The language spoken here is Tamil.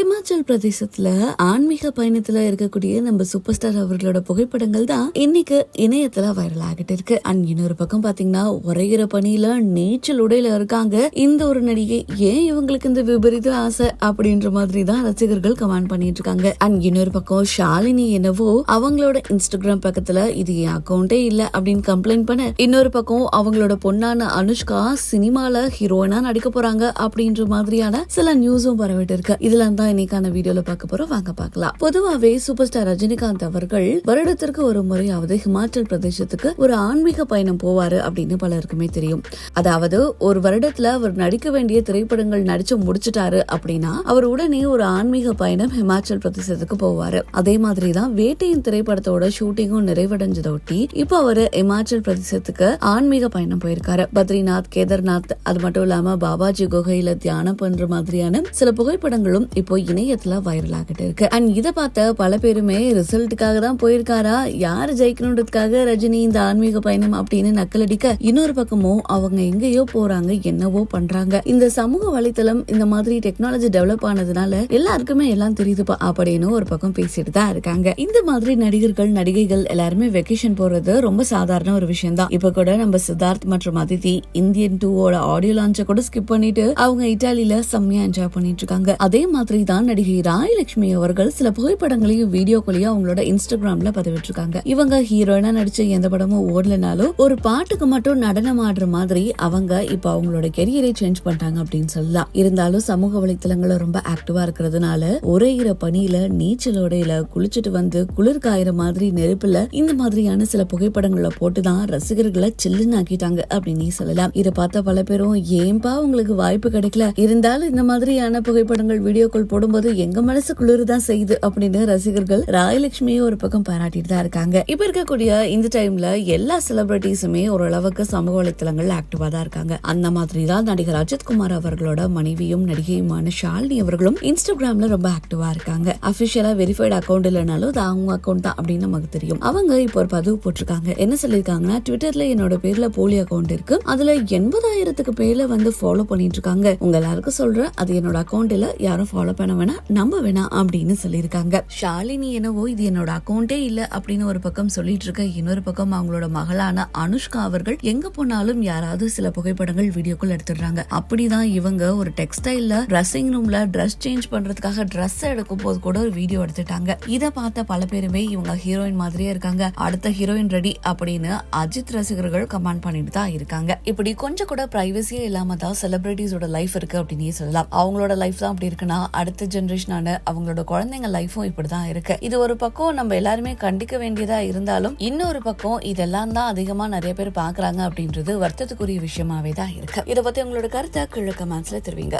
ஹிமாச்சல் பிரதேசத்துல ஆன்மீக பயணத்துல இருக்கக்கூடிய நம்ம சூப்பர் ஸ்டார் அவர்களோட புகைப்படங்கள் தான் இன்னைக்கு இணையத்துல வைரல் ஆகிட்டு இருக்கு. அண்ட் இன்னொரு பக்கம் பாத்தீங்கன்னா உரைகிற பணியில நீச்சல் உடையில இருக்காங்க. இந்த ஒரு நடிகை ஏன் இவங்களுக்கு இந்த விபரீத ஆசை அப்படின்ற மாதிரி தான் ரசிகர்கள் கமெண்ட் பண்ணிட்டு இருக்காங்க. அண்ட் இன்னொரு பக்கம் ஷாலினி என்னவோ அவங்களோட இன்ஸ்டாகிராம் பக்கத்துல இது என் அக்கௌண்டே இல்ல அப்படின்னு கம்ப்ளைண்ட் பண்ண இன்னொரு பக்கம் அவங்களோட பொண்ணான அனுஷ்கா சினிமால ஹீரோயினா நடிக்க போறாங்க அப்படின்ற மாதிரியான சில நியூஸும் பரவிட்டு இருக்கு. இதுல தான் இன்னைக்கான வீடியோல பார்க்க போறோம். வாங்க பார்க்கலாம். பொதுவாவே சூப்பர் ஸ்டார் ரஜினிகாந்த் அவர்கள் வருடத்திற்கு ஒரு முறையாவது ஹிமாச்சல் பிரதேசத்துக்கு ஒரு ஆன்மீக பயணம் போவாரு அப்படின்னு பலருக்குமே தெரியும். அதாவது ஒரு வருடத்துல அவர் நடிக்க வேண்டிய திரைப்படங்கள் நடிச்சு முடிச்சிட்டாரு அப்படின்னா அவர் உடனே ஒரு ஆன்மீக பயணம் ஹிமாச்சல் பிரதேசத்துக்கு போவாரு. அதே மாதிரிதான் வேட்டையின் திரைப்படத்தோட ஷூட்டிங்கும் நிறைவடைஞ்சதொட்டி இப்போ அவரு ஹிமாச்சல் பிரதேசத்துக்கு ஆன்மீக பயணம் போயிருக்காரு. பத்ரிநாத் கேதார்நாத் அது மட்டும் இல்லாம பாபாஜி குகையில தியானம் பண்ற மாதிரியான சில புகைப்படங்களும் இப்போ இணையத்துல வைரல் ஆகிட்டு இருக்கு. அண்ட் இதை பார்த்த பல பேருமே ரிசல்ட்டுக்காக தான் போயிருக்காரா? யாரு ஜெயிக்கணுன்றதுக்காக ரஜினி இந்த ஆன்மீக பயணம் அப்படின்னு நக்கலடிக்க இன்னொரு பக்கமும் அவங்க எங்கேயோ போறாங்க என்னவோ பண்றாங்க. இந்த சமூக வலைத்தளம் இந்த மாதிரி டெக்னாலஜி டெவலப் ஆனதுனால எல்லாருக்குமே எல்லாம் தெரியுதுப்பா அப்படின்னு ஒரு பக்கம் பேசிட்டு தான் இருக்காங்க. இந்த மாதிரி நடிகர்கள் நடிகைகள் எல்லாருமே வெக்கேஷன் போறது ரொம்ப சாதாரண ஒரு விஷயம் தான். இப்ப கூட நம்ம சித்தார்த் மற்றும் அதிதி இந்தியன் டூவோட ஆடியோ லான்ச்சை கூட ஸ்கிப் பண்ணிட்டு அவங்க இட்டாலியில செம்மையா என்ஜாய் பண்ணிட்டு இருக்காங்க. அதே மாதிரி தான் நடிகை ராயலட்சுமி அவர்கள் சில புகைப்படங்களையும் வீடியோக்களையும் அவங்களோட இன்ஸ்டாகிராம்ல பதிவிட்டிருக்காங்க. இவங்க ஹீரோயினா நடிச்ச எந்த படமும் ஓடலனாலும் ஒரு பாட்டுக்கு மட்டும் நடனம் ஆடுற மாதிரி அவங்க இப்ப அவங்களோட கெரியரை சேஞ்ச் பண்ணிட்டாங்க அப்படின்னு சொல்லலாம். இருந்தாலும் சமூக வலைத்தளங்கள்ல ரொம்ப ஆக்டிவா இருக்கிறதுனால ஒரேயிற பணியில நீச்சல் உடையில குளிச்சுட்டு வந்து குளிர் காயிற மாதிரி நெருப்புல இந்த மாதிரியான சில புகைப்படங்களை போட்டுதான் ரசிகர்களை சில்லுன்னு ஆக்கிட்டாங்க அப்படின்னு சொல்லலாம். இதை பார்த்த பல பேரும் ஏன்பா உங்களுக்கு வாய்ப்பு கிடைக்கல? இருந்தாலும் இந்த மாதிரியான புகைப்படங்கள் வீடியோக்கள் போடும்போது எங்க மனசு குளிர்தான் செய்யுது அப்படின்னு ரசிகர்கள் ராயலட்சுமியை ஒரு பக்கம் பாராட்டிட்டு தான் இருக்காங்க. இப்ப இருக்கக்கூடிய இந்த டைம்ல எல்லா செலிபிரிட்டிஸுமே ஓரளவுக்கு சமூக வலைத்தளங்கள் ஆக்டிவா தான் இருக்காங்க. அந்த மாதிரி தான் நடிகர் அஜித் குமார் அவர்களோட மனைவியும் நடிகையுமான ஷாலினி அவர்களும் இன்ஸ்டாகிராம்ல ரொம்ப ஆக்டிவா இருக்காங்க. அபிஷியலா வெரிஃபைடு அக்கௌண்ட் இல்லைனாலும் அது அவங்க அக்கௌண்ட் தான் அப்படின்னு நமக்கு தெரியும். அவங்க இப்போ ஒரு பதிவு போட்டிருக்காங்க. என்ன சொல்லியிருக்காங்கன்னா ட்விட்டர்ல என்னோட பேர்ல போலி அக்கௌண்ட் இருக்கு. அதுல எண்பதாயிரத்துக்கு பேர்ல வந்து ஃபாலோ பண்ணிட்டு இருக்காங்க. உங்க எல்லாருக்கும் சொல்றேன் அது என்னோட அக்கௌண்ட் இல்ல யாரும் ஃபாலோ பண்ண வேணாம் நம்ப வேணாம் அப்படின்னு சொல்லியிருக்காங்க. ஷாலினி என்னவோ இது என்னோட அக்கௌண்டே இல்ல அப்படின்னு ஒரு பக்கம் சொல்லிட்டு இருக்க இன்னொரு பக்கம் அவங்களோட மகளான அனுஷ்கா அவர்கள் எங்க போனாலும் யாராவது சில புகைப்படங்கள் வீடியோக்குள் எடுத்துடுறாங்க. அப்படிதான் இவங்க ஒரு டெக்ஸ்டைல்ல ட்ரெஸ்ஸிங் ரூம்ல ட்ரெஸ் சேஞ்ச் பண்றதுக்காக ட்ரெஸ் எடுக்கும் போது கூட ஒரு வீடியோ எடுத்துட்டாங்க. இதை பார்த்த பல பேருமே இவங்க ஹீரோயின் மாதிரியே இருக்காங்க. அடுத்த ஹீரோயின் ரெடி அப்படின்னு அஜித் ரசிகர்கள் கமெண்ட் பண்ணிட்டு தான் இருக்காங்க. இப்படி கொஞ்சம் கூட பிரைவசியே இல்லாம தான் செலிபிரிட்டிஸோட லைஃப் இருக்கு அப்படின்னே சொல்லலாம். அவங்களோட லைஃப் தான் அப்படி இருக்குன்னா அடுத்த ஜென்ரேஷனான அவங்களோட குழந்தைங்க லைஃபும் இப்படிதான் இருக்கு. இது ஒரு பக்கம் நம்ம எல்லாருமே கண்டிக்க வேண்டியதா இருந்தாலும் இன்னொரு பக்கம் இதெல்லாம் தான் அதிகமா நிறைய பேர் பாக்குறாங்க அப்படின்றது வருத்தத்துக்குரிய விஷயமாவே தான் இருக்கு. இதை பத்தி உங்களோட கருத்தை கீழே கமெண்ட்ஸ்ல தெரிவிங்க.